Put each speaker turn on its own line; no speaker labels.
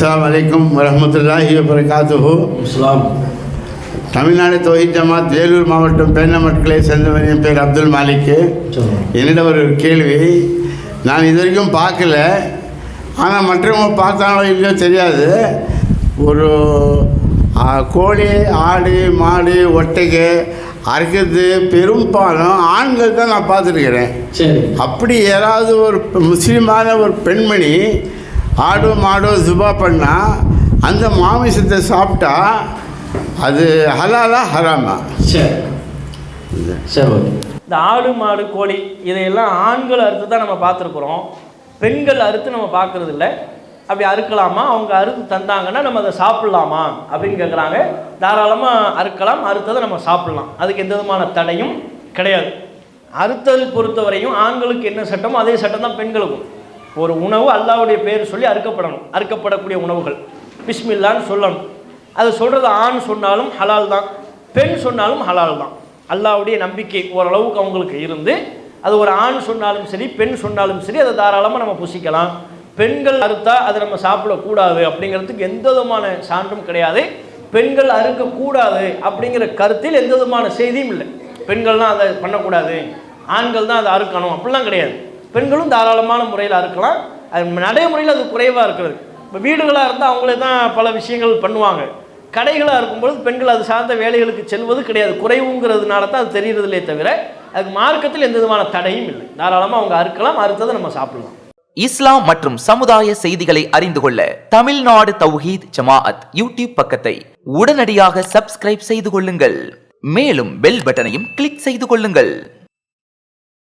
அஸ்ஸலாமு அலைக்கும் வரஹ்மத்துல்லாஹி வபரகாத்துஹு.
இஸ்லாம்
தமிழ்நாடு தொழில் ஜமாத் வேலூர் மாவட்டம் பேன்னமட்களை சேர்ந்தவன் என் பேர் அப்துல் மாலிக்கு. என்னிடம் ஒரு கேள்வி. நான் இது வரைக்கும் பார்க்கல. ஆனால் மற்றவங்க பார்த்தாங்களோ இல்லையோ தெரியாது. ஒரு கோழி ஆடு மாடு ஒட்டகை அறுக்கிறது பெரும்பாலும் ஆண்கள் தான் நான் பார்த்துருக்கிறேன்.
சரி.
அப்படி யாராவது ஒரு முஸ்லீமான ஒரு பெண்மணி ஆடோ மாடோ ஜுபா பண்ணால் அந்த மாமிசத்தை சாப்பிட்டா அது ஹலாலா ஹராமா.
சரி. சரி ஓகே.
இந்த ஆடு மாடு கோழி இதையெல்லாம் ஆண்கள் அறுத்து தான் நம்ம பார்த்துருக்குறோம். பெண்கள் அறுத்து நம்ம பார்க்கறது இல்ல அப்படி அறுக்கலாமா? அவங்க அறுத்து தந்தாங்கன்னா நம்ம அதை சாப்பிட்லாமா? அப்படின்னு கேட்குறாங்க தாராளமாக அறுக்கலாம். அறுத்ததை நம்ம சாப்பிட்லாம். அதுக்கு எந்த விதமான தடையும் கிடையாது. அறுத்தல் பொறுத்தவரையும் ஆண்களுக்கு என்ன சட்டமோ அதே சட்டம் தான் பெண்களுக்கும். ஒரு உணவு அல்லாவுடைய பேர் சொல்லி அறுக்கப்படணும். அறுக்கப்படக்கூடிய உணவுகள். பிஸ்மில்லான்னு சொல்லணும். அது சொல்கிறது ஆண் சொன்னாலும் ஹலால் தான். பெண் சொன்னாலும் ஹலால் தான். அல்லாவுடைய நம்பிக்கை ஓரளவுக்கு அவங்களுக்கு இருந்து அது ஒரு ஆண் சொன்னாலும் சரி பெண் சொன்னாலும் சரி அதை தாராளமாக நம்ம புசிக்கலாம். பெண்கள் அறுத்தா அதை நம்ம சாப்பிடக்கூடாது அப்படிங்கிறதுக்கு எந்த விதமான சான்றும் கிடையாது. பெண்கள் அறுக்கக்கூடாது அப்படிங்கிற கருத்தில் எந்த விதமான செய்தியும் இல்லை. பெண்கள்லாம் அதை பண்ணக்கூடாது. ஆண்கள் தான் அதை அறுக்கணும். அப்படிலாம் கிடையாது. பெண்களும் தாராளமான முறையில் அறுக்கலாம் அது நடைமுறையில் அது குறைவாக இருக்கிறது. இப்போ வீடுகளாக இருந்தால் அவங்களே தான் பல விஷயங்கள் பண்ணுவாங்க. கடைகளாக இருக்கும்பொழுது பெண்கள் அது சார்ந்த வேலைகளுக்கு செல்வது கிடையாது. குறைவுங்கிறதுனால தான் அது தெரிகிறதுலே தவிர அதுக்கு மார்க்கத்தில் எந்த விதமான தடையும் இல்லை. தாராளமாக அவங்க அறுக்கலாம் அறுத்ததை நம்ம சாப்பிடலாம்.
இஸ்லாம் மற்றும் சமுதாய செய்திகளை அறிந்து கொள்ள தமிழ்நாடு தௌஹீத் ஜமாஅத் யூடியூப் பக்கத்தை உடனடியாக சப்ஸ்கிரைப் செய்து கொள்ளுங்கள். மேலும் பெல் பட்டனையும் கிளிக் செய்து கொள்ளுங்கள்.